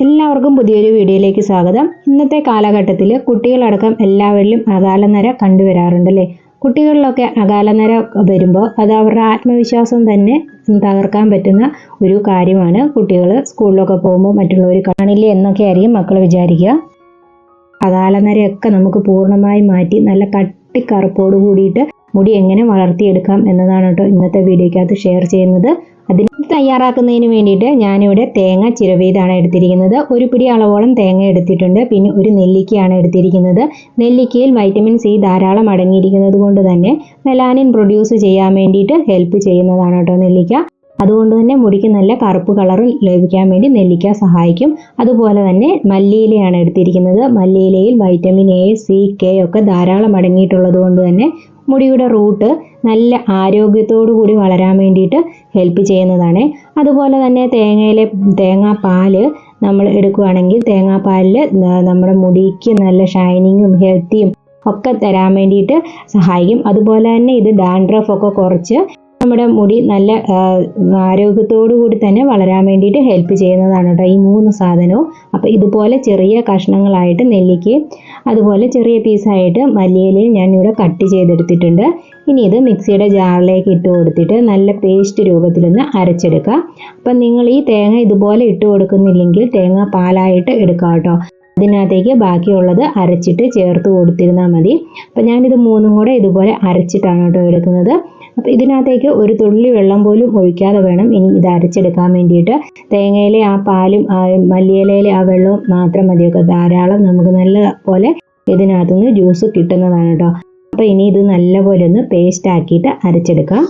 എല്ലാവർക്കും പുതിയൊരു വീഡിയോയിലേക്ക് സ്വാഗതം. ഇന്നത്തെ കാലഘട്ടത്തിൽ കുട്ടികളടക്കം എല്ലാവരിലും അകാലനര കണ്ടുവരാറുണ്ട് അല്ലേ കുട്ടികളിലൊക്കെ അകാലനര വരുമ്പോൾ അത് അവരുടെ ആത്മവിശ്വാസം തന്നെ തകർക്കാൻ പറ്റുന്ന ഒരു കാര്യമാണ്. കുട്ടികൾ സ്കൂളിലൊക്കെ പോകുമ്പോൾ മറ്റുള്ളവർ കാണില്ലേ എന്നൊക്കെ ആയിരിക്കും മക്കൾ വിചാരിക്കുക. അകാലനരയൊക്കെ നമുക്ക് പൂർണമായി മാറ്റി നല്ല കട്ടിക്കറുപ്പോട് കൂടിയിട്ട് മുടി എങ്ങനെ വളർത്തിയെടുക്കാം എന്നതാണ് കേട്ടോ ഇന്നത്തെ വീഡിയോയ്ക്കകത്ത് ഷെയർ ചെയ്യുന്നത്. അതിന് തയ്യാറാക്കുന്നതിന് വേണ്ടിയിട്ട് ഞാനിവിടെ തേങ്ങ ചിരവിയതാണ് എടുത്തിരിക്കുന്നത്. ഒരു പിടി അളവോളം തേങ്ങ എടുത്തിട്ടുണ്ട്. പിന്നെ ഒരു നെല്ലിക്കയാണ് എടുത്തിരിക്കുന്നത്. നെല്ലിക്കയിൽ വൈറ്റമിൻ സി ധാരാളം അടങ്ങിയിരിക്കുന്നത് കൊണ്ട് തന്നെ മെലാനിൻ പ്രൊഡ്യൂസ് ചെയ്യാൻ വേണ്ടിയിട്ട് ഹെൽപ്പ് ചെയ്യുന്നതാണ് കേട്ടോ നെല്ലിക്ക. അതുകൊണ്ട് തന്നെ മുടിക്ക് നല്ല കറുപ്പ് കളർ ലഭിക്കാൻ വേണ്ടി നെല്ലിക്ക സഹായിക്കും. അതുപോലെ തന്നെ മല്ലിയിലയാണ് എടുത്തിരിക്കുന്നത്. മല്ലിയിലയിൽ വൈറ്റമിൻ എ സി കെ ഒക്കെ ധാരാളം അടങ്ങിയിട്ടുള്ളത് കൊണ്ട് തന്നെ മുടിയുടെ റൂട്ട് നല്ല ആരോഗ്യത്തോടു കൂടി വളരാൻ വേണ്ടിയിട്ട് ഹെൽപ്പ് ചെയ്യുന്നതാണ്. അതുപോലെ തന്നെ തേങ്ങയിലെ തേങ്ങാപ്പാൽ നമ്മൾ എടുക്കുകയാണെങ്കിൽ തേങ്ങാപ്പാലിൽ നമ്മുടെ മുടിക്ക് നല്ല ഷൈനിങ്ങും ഹെൽത്തിയും ഒക്കെ തരാൻ വേണ്ടിയിട്ട് സഹായിക്കും. അതുപോലെ തന്നെ ഇത് ഡാൻഡ്രഫ് ഒക്കെ കുറച്ച് നമ്മുടെ മുടി നല്ല ആരോഗ്യത്തോടു കൂടി തന്നെ വളരാൻ വേണ്ടിയിട്ട് ഹെൽപ്പ് ചെയ്യുന്നതാണ് കേട്ടോ ഈ മൂന്ന് സാധനവും. അപ്പോൾ ഇതുപോലെ ചെറിയ കഷ്ണങ്ങളായിട്ട് നെല്ലിക്ക് അതുപോലെ ചെറിയ പീസായിട്ട് മല്ലിയിലയിൽ ഞാൻ ഇവിടെ കട്ട് ചെയ്തെടുത്തിട്ടുണ്ട്. ഇനി ഇത് മിക്സിയുടെ ജാറിലേക്ക് ഇട്ട് കൊടുത്തിട്ട് നല്ല പേസ്റ്റ് രൂപത്തിലൊന്ന് അരച്ചെടുക്കുക അപ്പം നിങ്ങൾ ഈ തേങ്ങ ഇതുപോലെ ഇട്ട് കൊടുക്കുന്നില്ലെങ്കിൽ തേങ്ങ പാലായിട്ട് എടുക്കുക കേട്ടോ അതിനകത്തേക്ക് ബാക്കിയുള്ളത് അരച്ചിട്ട് ചേർത്ത് കൊടുത്തിരുന്നാൽ മതി. അപ്പം ഞാനിത് മൂന്നും കൂടെ ഇതുപോലെ അരച്ചിട്ടാണ് കേട്ടോ എടുക്കുന്നത്. അപ്പോൾ ഇതിനകത്തേക്ക് ഒരു തുള്ളി വെള്ളം പോലും ഒഴിക്കാതെ വേണം ഇനി ഇത് അരച്ചെടുക്കാൻ വേണ്ടിയിട്ട്. തേങ്ങയിലെ ആ പാലും മല്ലിയിലയിലെ ആ വെള്ളവും മാത്രം മതിയൊക്കെ. ധാരാളം നമുക്ക് നല്ല പോലെ ഇതിനകത്തുനിന്ന് ജ്യൂസ് കിട്ടുന്നതാണ് കേട്ടോ. അപ്പോൾ ഇനി ഇത് നല്ലപോലെ ഒന്ന് പേസ്റ്റ് ആക്കിയിട്ട് അരച്ചെടുക്കാം.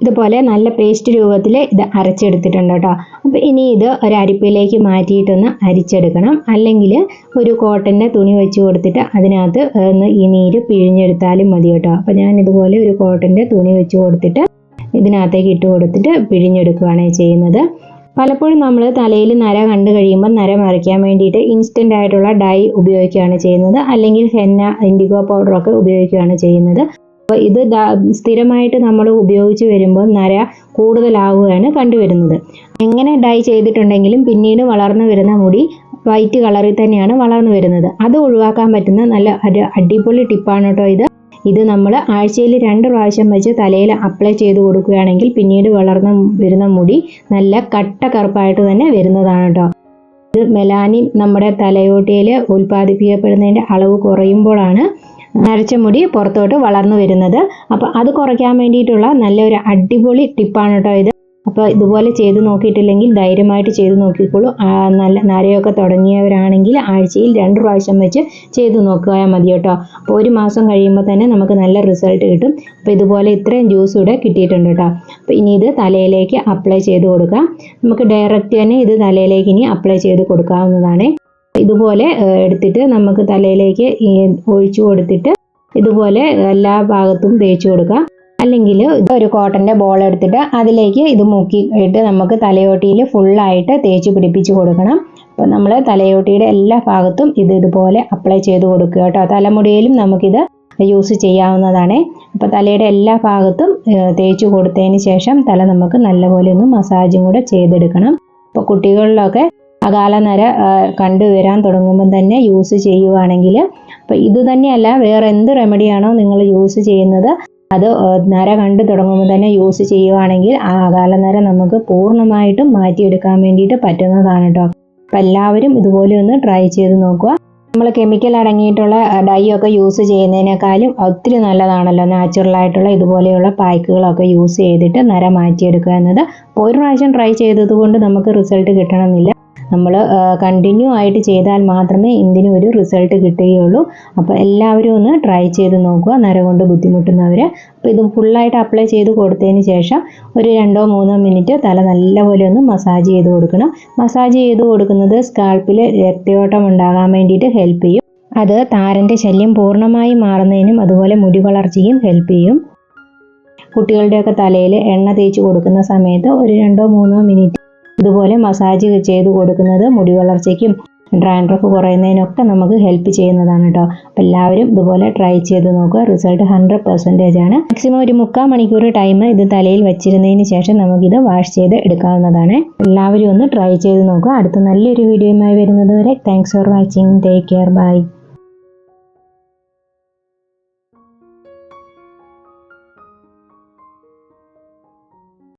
ഇതുപോലെ നല്ല പേസ്റ്റ് രൂപത്തിൽ ഇത് അരച്ചെടുത്തിട്ടുണ്ട് കേട്ടോ. അപ്പോൾ ഇനി ഇത് ഒരു മാറ്റിയിട്ടൊന്ന് അരിച്ചെടുക്കണം. അല്ലെങ്കിൽ ഒരു കോട്ടന്റെ തുണി വെച്ച് കൊടുത്തിട്ട് അതിനകത്ത് ഒന്ന് ഈ നീര് പിഴിഞ്ഞെടുത്താലും മതി കേട്ടോ. അപ്പോൾ ഞാൻ ഇതുപോലെ ഒരു കോട്ടന്റെ തുണി വെച്ച് കൊടുത്തിട്ട് ഇതിനകത്തേക്ക് ഇട്ട് കൊടുത്തിട്ട് പിഴിഞ്ഞെടുക്കുകയാണ് ചെയ്യുന്നത്. പലപ്പോഴും നമ്മൾ തലയിൽ നര കണ്ടു കഴിയുമ്പോൾ നര മറിക്കാൻ വേണ്ടിയിട്ട് ഇൻസ്റ്റന്റ് ആയിട്ടുള്ള ഡൈ ഉപയോഗിക്കുകയാണ് ചെയ്യുന്നത്. അല്ലെങ്കിൽ ഹെന്ന ഇൻഡിഗോ പൗഡറൊക്കെ ഉപയോഗിക്കുകയാണ് ചെയ്യുന്നത്. അപ്പോൾ ഇത് സ്ഥിരമായിട്ട് നമ്മൾ ഉപയോഗിച്ച് വരുമ്പോൾ നര കൂടുതലാവുകയാണ് കണ്ടുവരുന്നത്. എങ്ങനെ ഡൈ ചെയ്തിട്ടുണ്ടെങ്കിലും പിന്നീട് വളർന്നു വരുന്ന മുടി വൈറ്റ് കളറിൽ തന്നെയാണ് വളർന്നു വരുന്നത്. അത് ഒഴിവാക്കാൻ പറ്റുന്ന നല്ല ഒരു അടിപൊളി ടിപ്പാണ് കേട്ടോ ഇത്. ഇത് നമ്മൾ ആഴ്ചയിൽ രണ്ട് പ്രാവശ്യം വെച്ച് തലയിൽ അപ്ലൈ ചെയ്ത് കൊടുക്കുകയാണെങ്കിൽ പിന്നീട് വളർന്നു വരുന്ന മുടി നല്ല കട്ട കറുപ്പായിട്ട് തന്നെ വരുന്നതാണ് കേട്ടോ. ഇത് മെലാനിൻ നമ്മുടെ തലയോട്ടിയിൽ ഉൽപ്പാദിപ്പിക്കപ്പെടുന്നതിന്റെ അളവ് കുറയുമ്പോഴാണ് നരച്ച മുടി പുറത്തോട്ട് വളർന്നു വരുന്നത്. അപ്പോൾ അത് കുറയ്ക്കാൻ വേണ്ടിയിട്ടുള്ള നല്ലൊരു അടിപൊളി ടിപ്പാണ് കേട്ടോ ഇത്. അപ്പോൾ ഇതുപോലെ ചെയ്ത് നോക്കിയിട്ടില്ലെങ്കിൽ ധൈര്യമായിട്ട് ചെയ്ത് നോക്കിക്കോളൂ. നല്ല നരയൊക്കെ തുടങ്ങിയവരാണെങ്കിൽ ആഴ്ചയിൽ രണ്ട് പ്രാവശ്യം വെച്ച് ചെയ്ത് നോക്കുക മതി കേട്ടോ. അപ്പോൾ ഒരു മാസം കഴിയുമ്പോൾ തന്നെ നമുക്ക് നല്ല റിസൾട്ട് കിട്ടും. അപ്പോൾ ഇതുപോലെ ഇത്രയും ജ്യൂസ് ഇവിടെ കിട്ടിയിട്ടുണ്ട് കേട്ടോ. അപ്പോൾ ഇനി ഇത് തലയിലേക്ക് അപ്ലൈ ചെയ്ത് കൊടുക്കാം. നമുക്ക് ഡയറക്റ്റ് തന്നെ ഇത് തലയിലേക്ക് ഇനി അപ്ലൈ ചെയ്ത് കൊടുക്കാവുന്നതാണ്. ഇതുപോലെ എടുത്തിട്ട് നമുക്ക് തലയിലേക്ക് ഒഴിച്ചു കൊടുത്തിട്ട് ഇതുപോലെ എല്ലാ ഭാഗത്തും തേച്ച് കൊടുക്കാം അല്ലെങ്കിൽ ഒരു കോട്ടന്റെ ബോൾ എടുത്തിട്ട് അതിലേക്ക് ഇത് മുക്കി ഇട്ട് നമുക്ക് തലയോട്ടിയിൽ ഫുള്ളായിട്ട് തേച്ച് പിടിപ്പിച്ച് കൊടുക്കണം. അപ്പോൾ നമ്മൾ തലയോട്ടിയുടെ എല്ലാ ഭാഗത്തും ഇത് ഇതുപോലെ അപ്ലൈ ചെയ്ത് കൊടുക്കുക കേട്ടോ. തലമുടിയിലും നമുക്കിത് യൂസ് ചെയ്യാവുന്നതാണ്. അപ്പോൾ തലയുടെ എല്ലാ ഭാഗത്തും തേച്ച് കൊടുത്തതിന് ശേഷം തല നമുക്ക് നല്ലപോലെ ഒന്ന് മസാജും കൂടെ ചെയ്തെടുക്കണം. അപ്പോൾ കുട്ടികളിലൊക്കെ അകാലനര കണ്ടുവരാൻ തുടങ്ങുമ്പം തന്നെ യൂസ് ചെയ്യുവാണെങ്കിൽ. അപ്പോൾ ഇത് തന്നെയല്ല വേറെ എന്ത് റെമഡിയാണോ നിങ്ങൾ യൂസ് ചെയ്യുന്നത് അത് നര കണ്ടു തുടങ്ങുമ്പോൾ തന്നെ യൂസ് ചെയ്യുവാണെങ്കിൽ ആ അകാലനര നമുക്ക് പൂർണമായിട്ടും മാറ്റിയെടുക്കാൻ വേണ്ടിയിട്ട് പറ്റുന്നതാണ് കേട്ടോ അപ്പം എല്ലാവരും ഇതുപോലെ ഒന്ന് ട്രൈ ചെയ്ത് നോക്കുക. നമ്മൾ കെമിക്കൽ അടങ്ങിയിട്ടുള്ള ഡൈ ഒക്കെ യൂസ് ചെയ്യുന്നതിനേക്കാളും ഒത്തിരി നല്ലതാണല്ലോ നാച്ചുറൽ ആയിട്ടുള്ള ഇതുപോലെയുള്ള പായ്ക്കുകളൊക്കെ യൂസ് ചെയ്തിട്ട് നര മാറ്റിയെടുക്കുക എന്നത്. ഒരു പ്രാവശ്യം ട്രൈ ചെയ്തത് കൊണ്ട് നമുക്ക് റിസൾട്ട് കിട്ടണമെന്നില്ല. നമ്മൾ കണ്ടിന്യൂ ആയിട്ട് ചെയ്താൽ മാത്രമേ ഇതിന് ഒരു റിസൾട്ട് കിട്ടുകയുള്ളൂ. അപ്പോൾ എല്ലാവരും ഒന്ന് ട്രൈ ചെയ്ത് നോക്കുക നര കൊണ്ട് ബുദ്ധിമുട്ടുന്നവർ അപ്പോൾ ഇത് ഫുള്ളായിട്ട് അപ്ലൈ ചെയ്ത് കൊടുത്തതിന് ശേഷം ഒരു രണ്ടോ മൂന്നോ മിനിറ്റ് തല നല്ലപോലെ ഒന്ന് മസാജ് ചെയ്ത് കൊടുക്കണം. മസാജ് ചെയ്ത് കൊടുക്കുന്നത് സ്കാൾപ്പിൽ രക്തയോട്ടം ഉണ്ടാകാൻ വേണ്ടിയിട്ട് ഹെൽപ്പ് ചെയ്യും. അത് താരന്റെ ശല്യം പൂർണമായി മാറുന്നതിനും അതുപോലെ മുടി വളർച്ചയും ഹെൽപ്പ് ചെയ്യും. കുട്ടികളുടെയൊക്കെ തലയിൽ എണ്ണ തേച്ച് കൊടുക്കുന്ന സമയത്ത് ഒരു രണ്ടോ മൂന്നോ മിനിറ്റ് ഇതുപോലെ മസാജ് ചെയ്ത് കൊടുക്കുന്നത് മുടി വളർച്ചയ്ക്കും ഡ്രാൻഡ്രഫ് കുറയുന്നതിനൊക്കെ നമുക്ക് ഹെൽപ്പ് ചെയ്യുന്നതാണ് കേട്ടോ അപ്പോൾ എല്ലാവരും ഇതുപോലെ ട്രൈ ചെയ്ത് നോക്കുക. റിസൾട്ട് ഹൺഡ്രഡ് പെർസെന്റേജ് ആണ്. മാക്സിമം ഒരു മുക്കാൽ മണിക്കൂർ ടൈം ഇത് തലയിൽ വെച്ചിരുന്നതിന് ശേഷം നമുക്കിത് വാഷ് ചെയ്ത് എടുക്കാവുന്നതാണ്. എല്ലാവരും ഒന്ന് ട്രൈ ചെയ്ത് നോക്കുക. അടുത്ത നല്ലൊരു വീഡിയോയുമായി വരുന്നത് വരെ thanks for watching take care bye